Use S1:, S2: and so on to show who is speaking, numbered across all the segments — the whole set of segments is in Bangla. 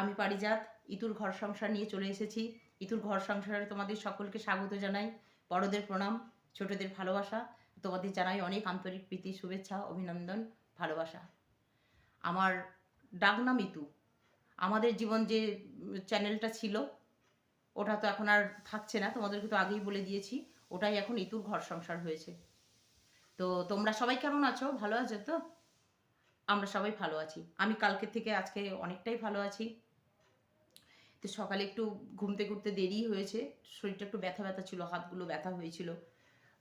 S1: আমি পারিজাত, ইতুর ঘর সংসার নিয়ে চলে এসেছি। ইতুর ঘর সংসারে তোমাদের সকলকে স্বাগত জানাই। বড়দের প্রণাম, ছোটদের ভালোবাসা, তোমাদের জানাই অনেক আন্তরিক প্রীতি, শুভেচ্ছা, অভিনন্দন, ভালোবাসা। আমার ডাকনাম ইতু। আমাদের জীবন যে চ্যানেলটা ছিল, ওটা তো এখন আর থাকছে না, তোমাদেরকে তো আগেই বলে দিয়েছি, ওটাই এখন ইতুর ঘর সংসার হয়েছে। তো তোমরা সবাই কেমন আছো? ভালো আছো তো? আমরা সবাই ভালো আছি। আমি কালকে থেকে আজকে অনেকটাই ভালো আছি। সকালে একটু ঘুমতে ঘুরতে দেরি হয়েছে। শরীরটা একটু ব্যথা ব্যথা ছিল, হাতগুলো ব্যথা হয়েছিল।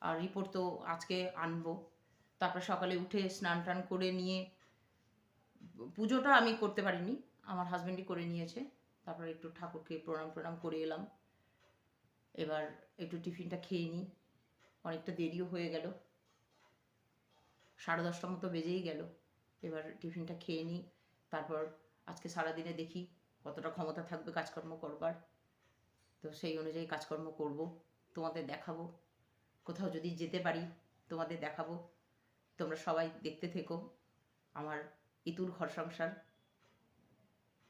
S1: আর রিপোর্ট তো আজকে আনব। তারপর সকালে উঠে স্নান টান করে নিয়ে পুজোটা আমি করতে পারিনি, আমার হাজব্যান্ডই করে নিয়েছে। তারপর একটু ঠাকুরকে প্রণাম প্রণাম করে এলাম। এবার একটু টিফিনটা খেয়ে নিই। অনেকটা দেরিও হয়ে গেল। সাড়ে দশটা মতো বেজেই গেল। এবার টিফিনটা খেয়ে নিই। তারপর আজকে সারাদিনে দেখি কতটা ক্ষমতা থাকবে কাজকর্ম করবার? তো সেই অনুযায়ী কাজকর্ম করব, তোমাদের দেখাবো। কোথাও যদি যেতে পারি, তোমাদের দেখাবো। তোমরা সবাই দেখতে থেকো আমার ইতুর ঘর সংসার।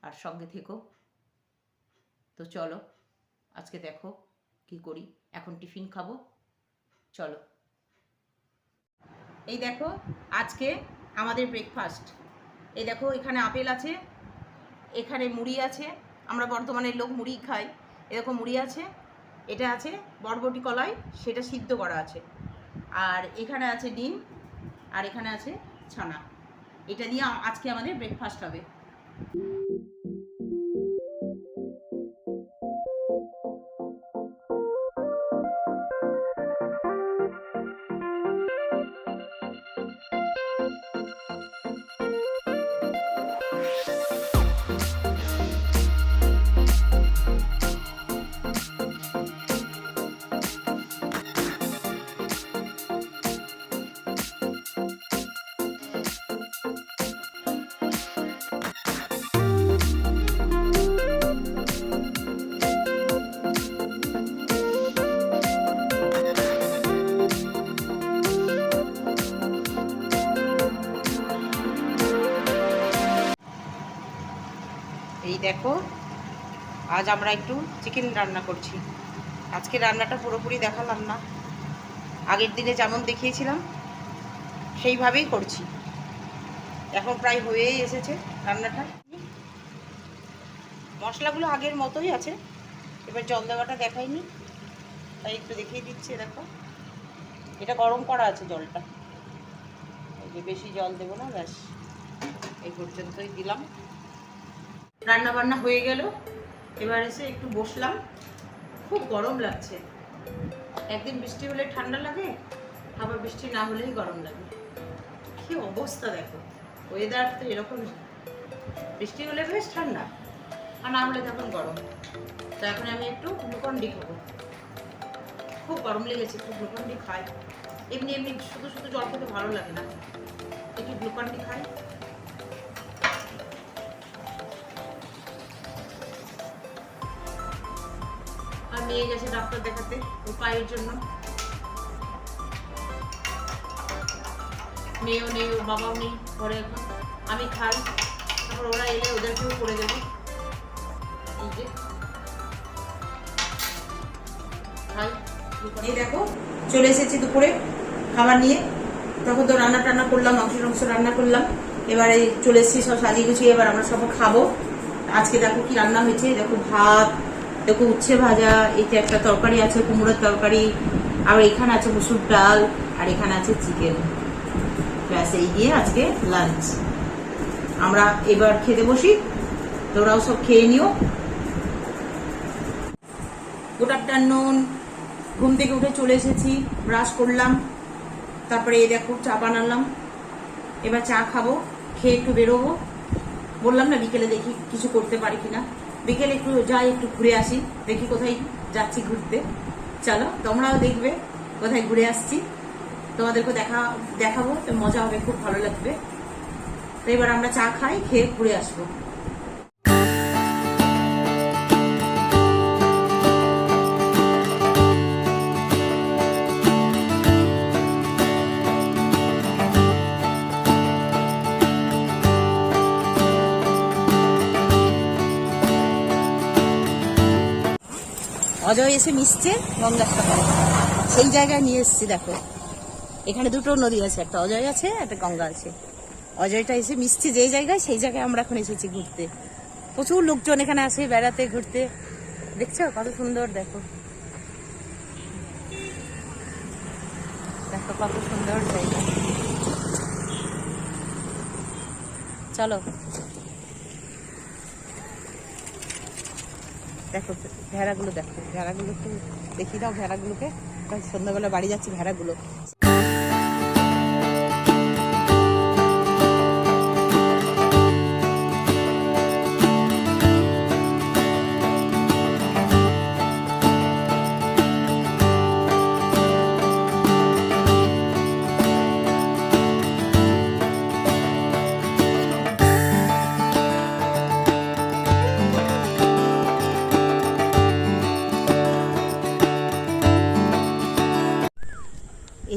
S1: আর সঙ্গে থেকো। তো চলো, আজকে দেখো কি করি। এখন টিফিন খাব। চলো। এই দেখো, আজকে আমাদের ব্রেকফাস্ট এই দেখো, এখানে আপেল আছে। এখানে মুড়ি আছে, আমরা বর্ধমানের লোক মুড়ি খাই। এরকম মুড়ি আছে, এটা আছে, বরবটি কলাই, সেটা সিদ্ধ করা আছে। আর এখানে আছে ডিম, আর এখানে আছে ছানা। এটা দিয়ে আজকে আমাদের ব্রেকফাস্ট হবে। এই দেখো, আজ আমরা একটু চিকেন রান্না করছি। আজকে রান্নাটা পুরোপুরি দেখালাম না। আগের দিনে যেমন দেখিয়েছিলাম, সেইভাবেই করছি। এখন প্রায় হয়েই এসেছে রান্নাটা। মশলাগুলো আগের মতোই আছে, এবার জল দেওয়াটা দেখাইনি, তাই একটু দেখিয়ে দিচ্ছি, দেখো। এটা গরম করা আছে জলটা। যে বেশি জল দেবো না, ব্যাস। এই পর্যন্তই দিলাম। রান্না বান্না হয়ে গেল। এবার এসে একটু বসলাম। খুব গরম লাগছে। একদিন বৃষ্টি হলে ঠান্ডা লাগে, আবার বৃষ্টি না হলেই গরম লাগে। কি অবস্থা দেখো। ওয়েদার তো এরকম। বৃষ্টি হলে বেশ ঠান্ডা, আর না হলে তখন গরম। তো এখন আমি একটু গ্লুকন ডি খাব। খুব গরম লেগেছে, একটু গ্লুকন ডি খাই। এমনি এমনি শুধু শুধু জল খেতে ভালো লাগে না। একটু গ্লুকন ডি খাই। নিয়ে গেছে ডাক্তার দেখাতে ওর পায়ের জন্য। মেয়েও নেই, ওর বাবাও নেই ঘরে এখন আমি খাই। তারপর ওরা এলে ওদেরকেও করে দেবো। এই যে। এই দেখো, চলে এসেছি দুপুরে খাবার নিয়ে। তখন তো রান্না টান্না করলাম মাংস টাংস রান্না করলাম। এবারে চলে এসেছি, সব সাজিয়ে গুছিয়ে এবার আমরা সব খাব। আজকে দেখো কি রান্না হয়েছে, দেখো ভাত দেখো উচ্ছে ভাজা এতে একটা তরকারি আছে, কুমড়োর তরকারি, আর এখানে আছে মুসুর ডাল, আর এখানে আছে চিকেন। ব্যাস, এই দিয়ে আজকে লাঞ্চ আমরা এবার খেতে বসি। তোরাও সব খেয়ে নিও। গুড আফটারনুন ঘুম থেকে উঠে চলে এসেছি ব্রাশ করলাম, তারপরে এই দেখো চা বানালাম। এবার চা খাব, খেয়ে একটু বেরোবো। বললাম না বিকেলে দেখি কিছু করতে পারি কিনা। বিকেলে একটু যাই, একটু ঘুরে আসি, দেখি কোথায় যাচ্ছি ঘুরতে। চলো, তোমরাও দেখবে কোথায় ঘুরে আসছি। তোমাদেরকে দেখা, দেখাবো, মজা হবে, খুব ভালো লাগবে। তো এবার আমরা চা খাই, খেয়ে ঘুরে আসব। অজয় এসে মিশছে, গঙ্গার সাথে সেই জায়গায় নিয়ে এসেছি, দেখো। এখানে দুটো নদী আছে, একটা অজয় আছে একটা গঙ্গা আছে। অজয়টা এসে মিশছে যে জায়গায়, সেই জায়গায় আমরা এখন এসেছি ঘুরতে। প্রচুর লোকজন এখানে আসে বেড়াতে, ঘুরতে। দেখছ, কত সুন্দর, দেখো। দেখো, কত সুন্দর জায়গা। চলো। দেখো ভেড়াগুলো দেখো ভেড়াগুলো একটু দেখি দাও ভেড়াগুলোকে। গুলোকে সন্ধ্যাবেলা বাড়ি যাচ্ছি ভেড়াগুলো।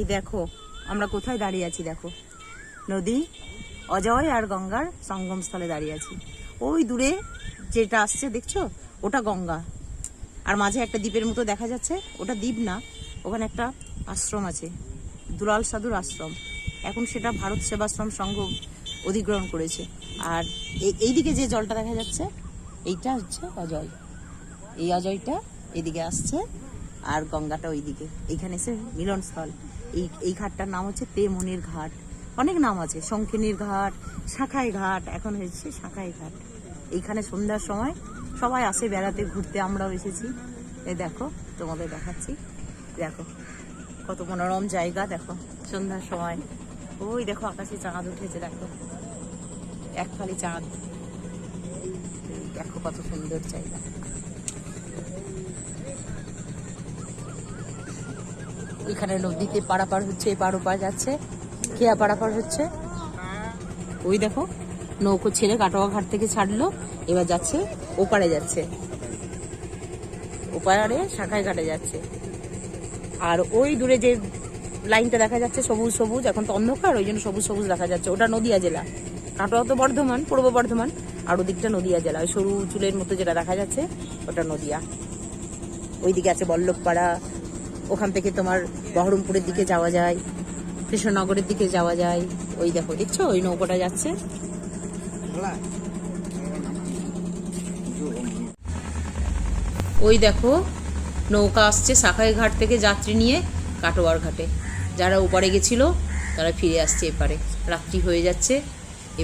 S1: দেখো, আমরা কোথায় দাঁড়িয়ে আছি দেখো। নদী, অজয় আর গঙ্গার সঙ্গমস্থলে দাঁড়িয়ে আছি। ওই দূরে যেটা আসছে, দেখছ? ওটা গঙ্গা। আর মাঝে একটা দ্বীপের মতো দেখা যাচ্ছে, ওটা দ্বীপ না, ওখানে একটা আশ্রম আছে, দুলাল সাধুর আশ্রম। এখন সেটা ভারত সেবাশ্রম সংঘ অধিগ্রহণ করেছে। আর এই- এইদিকে যে জলটা দেখা যাচ্ছে, এইটা হচ্ছে অজয়। এই অজয়টা এদিকে আসছে, আর গঙ্গাটা ওইদিকে। এইখানে এসে মিলনস্থল। এই এই ঘাটটার নাম হচ্ছে তেমনির ঘাট। অনেক নাম আছে, শঙ্খিনীর ঘাট, শাখাই ঘাট, এখন হয়েছে শাখাই ঘাট। এইখানে সন্ধ্যার সময় সবাই আসে বেড়াতে, ঘুরতে, আমরাও এসেছি। এই দেখো, তোমাদের দেখাচ্ছি। দেখো, কত মনোরম জায়গা, দেখো, সন্ধ্যার সময়। ওই দেখো, আকাশে চাঁদ উঠেছে, দেখো। এক ফালি চাঁদ। দেখো কত সুন্দর জায়গা। এখানে নদীতে পারাপার হচ্ছে এপার ওপার যাচ্ছে কেয়া পারাপার হচ্ছে? ওই দেখো, নৌকো ছেড়ে কাটোয়া ঘাট থেকে ছাড়লো, এবার যাচ্ছে, ওপারে যাচ্ছে। ওপারে শাখায় ঘাটে যাচ্ছে। আর ওই দূরে যে লাইনটা দেখা যাচ্ছে সবুজ সবুজ, এখন তো অন্ধকার, ওই জন্য সবুজ সবুজ দেখা যাচ্ছে। ওটা নদিয়া জেলা। কাটোয়া তো বর্ধমান, পূর্ব বর্ধমান, আর ওদিকটা নদিয়া জেলা। ওই সরু চুলের মতো যেটা দেখা যাচ্ছে, ওটা নদিয়া। ওইদিকে আছে বল্লভপাড়া ওখান থেকে তোমার বহরমপুরের দিকে যাওয়া যায়, কৃষ্ণনগরের দিকে যাওয়া যায়। ওই দেখো, দেখছ? ওই নৌকোটা যাচ্ছে। ওই দেখো, নৌকা আসছে শাখাই ঘাট থেকে যাত্রী নিয়ে কাটোয়ার ঘাটে। যারা ওপারে গেছিল, তারা ফিরে আসছে এপারে। রাত্রি হয়ে যাচ্ছে।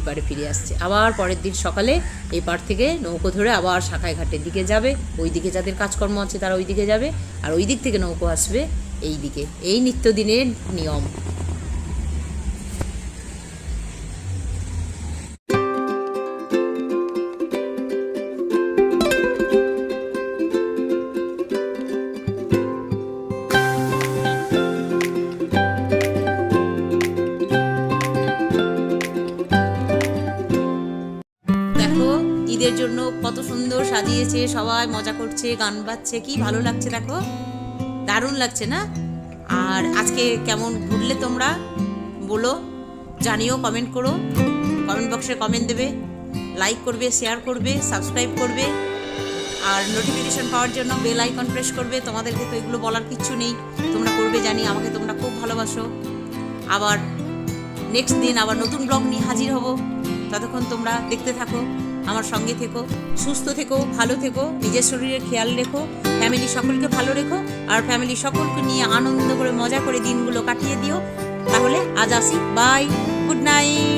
S1: এপারে ফিরে আসছে। আবার পরের দিন সকালে এপার থেকে নৌকো ধরে আবার শাখায় ঘাটের দিকে যাবে। ওই দিকে যাদের কাজকর্ম আছে তারা ওই দিকে যাবে। আর ওই দিক থেকে নৌকো আসবে এই দিকে এই নিত্যদিনের নিয়ম। সুন্দর সাজিয়েছে, সবাই মজা করছে, গান বাজছে, কি ভালো লাগছে দেখো। দারুণ লাগছে না? আর আজকে কেমন ঘুরলে তোমরা? বলো, জানিও কমেন্ট করো। কমেন্ট বক্সে কমেন্ট দেবে লাইক করবে শেয়ার করবে সাবস্ক্রাইব করবে। আর নোটিফিকেশন পাওয়ার জন্য বেল আইকন প্রেস করবে। তোমাদেরকে তো এগুলো বলার কিচ্ছু নেই। তোমরা করবে, জানি, আমাকে তোমরা খুব ভালোবাসো। আবার নেক্সট দিন আবার নতুন ব্লগ নিয়ে হাজির হব। ততক্ষণ তোমরা দেখতে থাকো। আমার সঙ্গে থেকো, সুস্থ থেকো, ভালো থেকো, নিজের শরীরের খেয়াল রেখো ফ্যামিলি সকলকে ভালো রেখো, আর ফ্যামিলি সকলকে নিয়ে আনন্দ করে, মজা করে দিনগুলো কাটিয়ে দিও। তাহলে আজ আসি বাই গুড নাইট